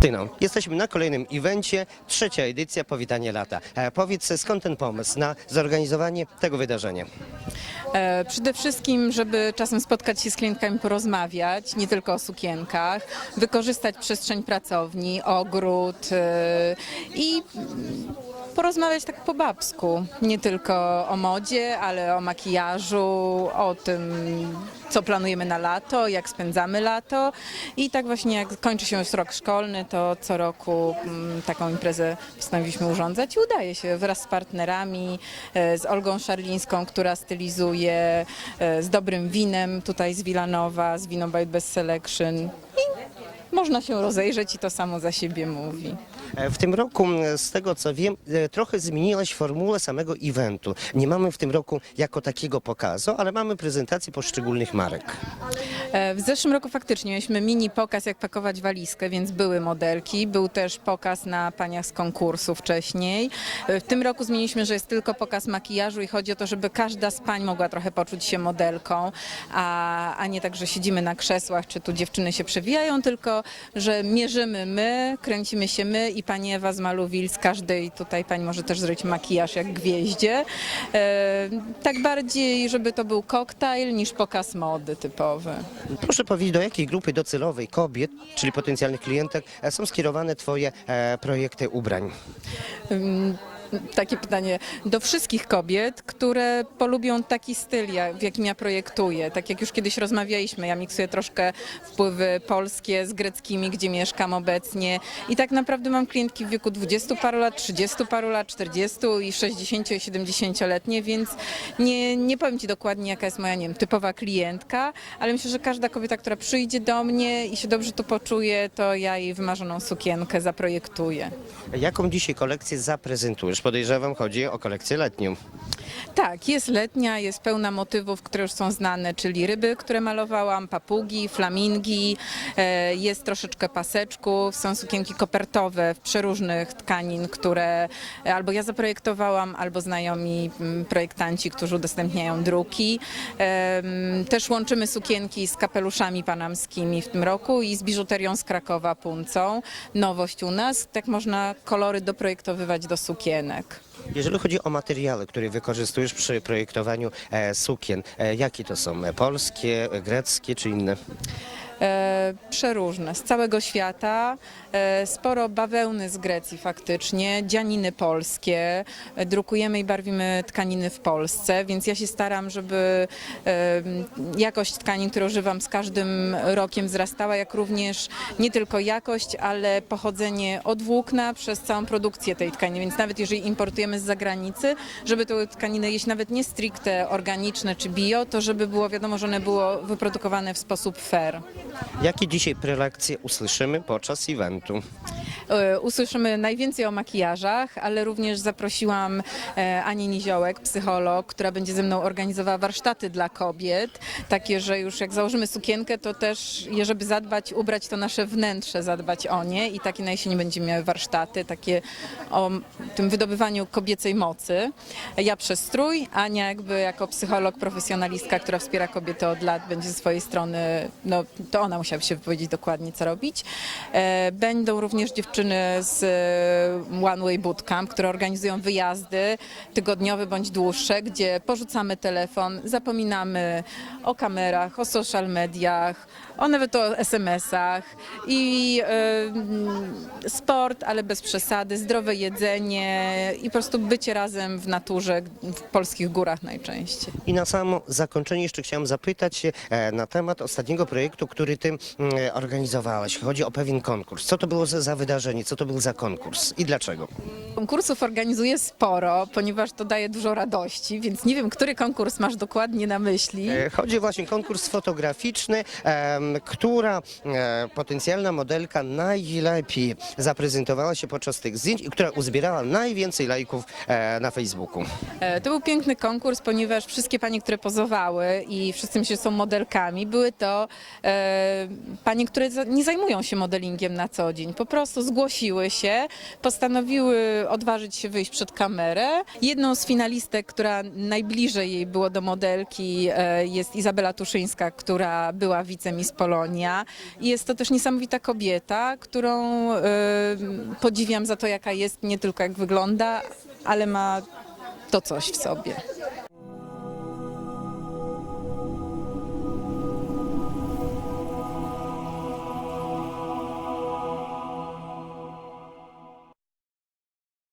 Tyno, jesteśmy na kolejnym evencie, trzecia edycja Powitanie Lata. E, powiedz, skąd ten pomysł na zorganizowanie tego wydarzenia? E, Przede wszystkim, żeby czasem spotkać się z klientkami, porozmawiać, nie tylko o sukienkach, wykorzystać przestrzeń pracowni, ogród e, i porozmawiać tak po babsku. Nie tylko o modzie, ale o makijażu, o tym, co planujemy na lato, jak spędzamy lato. I tak właśnie jak kończy się już rok szkolny, to co roku mm, taką imprezę postanowiliśmy urządzać i udaje się wraz z partnerami, e, z Olgą Szarlińską, która stylizuje, e, z dobrym winem tutaj z Wilanowa, z Wino Best Selection. I można się rozejrzeć i to samo za siebie mówi. E, W tym roku, z tego co wiem, e, trochę zmieniłaś formułę samego eventu. Nie mamy w tym roku jako takiego pokazu, ale mamy prezentację poszczególnych marek. E, W zeszłym roku faktycznie mieliśmy mini pokaz, jak pakować walizkę, więc były modelki. Był też pokaz na paniach z konkursu wcześniej. W tym roku zmieniliśmy, że jest tylko pokaz makijażu i chodzi o to, żeby każda z pań mogła trochę poczuć się modelką, a, a nie tak, że siedzimy na krzesłach, czy tu dziewczyny się przewijają, tylko że mierzymy my, kręcimy się my i pani Ewa z Maluwil z każdej tutaj pani może też zrobić makijaż jak gwieździe. E, tak bardziej, żeby to był koktajl niż pokaz mody typowy. Proszę powiedzieć, do jakiej grupy docelowej kobiet, czyli potencjalnych klientek, e, są skierowane Twoje e, projekty ubrań? Ym, Takie pytanie do wszystkich kobiet, które polubią taki styl, w jakim ja projektuję. Tak jak już kiedyś rozmawialiśmy, ja miksuję troszkę wpływy polskie z greckimi, gdzie mieszkam obecnie. I tak naprawdę mam klientki w wieku 20 paru lat, 30 paru lat, 40 i 60 i 70-letnie, więc nie, nie powiem Ci dokładnie, jaka jest moja, nie wiem, typowa klientka, ale myślę, że każda kobieta, która przyjdzie do mnie i się dobrze tu poczuje, to ja jej wymarzoną sukienkę zaprojektuję. Jaką dzisiaj kolekcję zaprezentujesz? Podejrzewam, chodzi o kolekcję letnią. Tak, jest letnia, jest pełna motywów, które już są znane, czyli ryby, które malowałam, papugi, flamingi, e, jest troszeczkę paseczków, są sukienki kopertowe w przeróżnych tkanin, które albo ja zaprojektowałam, albo znajomi mm, projektanci, którzy udostępniają druki. Też łączymy sukienki z kapeluszami panamskimi w tym roku i z biżuterią z Krakowa puncą. Nowość u nas, tak można kolory doprojektowywać do sukienek. Jeżeli chodzi o materiały, które wykorzystujesz przy projektowaniu e, sukien, e, jakie to są? E, Polskie, greckie czy inne? E, przeróżne, z całego świata. E, sporo bawełny z Grecji faktycznie, dzianiny polskie. E, drukujemy i barwimy tkaniny w Polsce, więc ja się staram, żeby jakość tkanin, które używam z każdym rokiem wzrastała, jak również nie tylko jakość, ale pochodzenie od włókna przez całą produkcję tej tkaniny. Więc nawet jeżeli importujemy z zagranicy, żeby te tkaniny jeść nawet nie stricte organiczne czy bio, to żeby było wiadomo, że one było wyprodukowane w sposób fair. Jakie dzisiaj prelekcje usłyszymy podczas eventu? E, Usłyszymy najwięcej o makijażach, ale również zaprosiłam e, Anię Niziołek, psycholog, która będzie ze mną organizowała warsztaty dla kobiet. Takie, że już jak założymy sukienkę, to też, żeby zadbać, ubrać to nasze wnętrze, zadbać o nie. I takie na jesieni będziemy miały warsztaty, takie o tym wydobywaniu kobiecej mocy. Ja przez strój, Ania jakby jako psycholog, profesjonalistka, która wspiera kobiety od lat, będzie ze swojej strony, no to ona musiała się wypowiedzieć dokładnie, co robić. E, Będą również dziewczyny z e, One Way Bootcamp, które organizują wyjazdy tygodniowe bądź dłuższe, gdzie porzucamy telefon, zapominamy o kamerach, o social mediach, o nawet o SMS-ach i e, sport, ale bez przesady, zdrowe jedzenie i po prostu bycie razem w naturze, w polskich górach najczęściej. I na samo zakończenie jeszcze chciałem zapytać się e, na temat ostatniego projektu, który ty mm, organizowałeś. Chodzi o pewien konkurs. Co to było za, za wydarzenie? Co to był za konkurs i dlaczego? Konkursów organizuję sporo, ponieważ to daje dużo radości, więc nie wiem, który konkurs masz dokładnie na myśli. E, Chodzi właśnie o konkurs fotograficzny, em, która e, potencjalna modelka najlepiej zaprezentowała się podczas tych zdjęć i która uzbierała najwięcej lajków e, na Facebooku. E, To był piękny konkurs, ponieważ wszystkie panie, które pozowały i wszyscy że są modelkami, były to e, panie, które za- nie zajmują się modelingiem na co dzień. Po prostu zgłosiły się, postanowiły odważyć się wyjść przed kamerę. Jedną z finalistek, która najbliżej jej było do modelki e, jest Izabela Tuszyńska, która była wicemis Polonia. Jest to też niesamowita kobieta, którą e, podziwiam za to, jaka jest, nie tylko jak wygląda, ale ma to coś w sobie.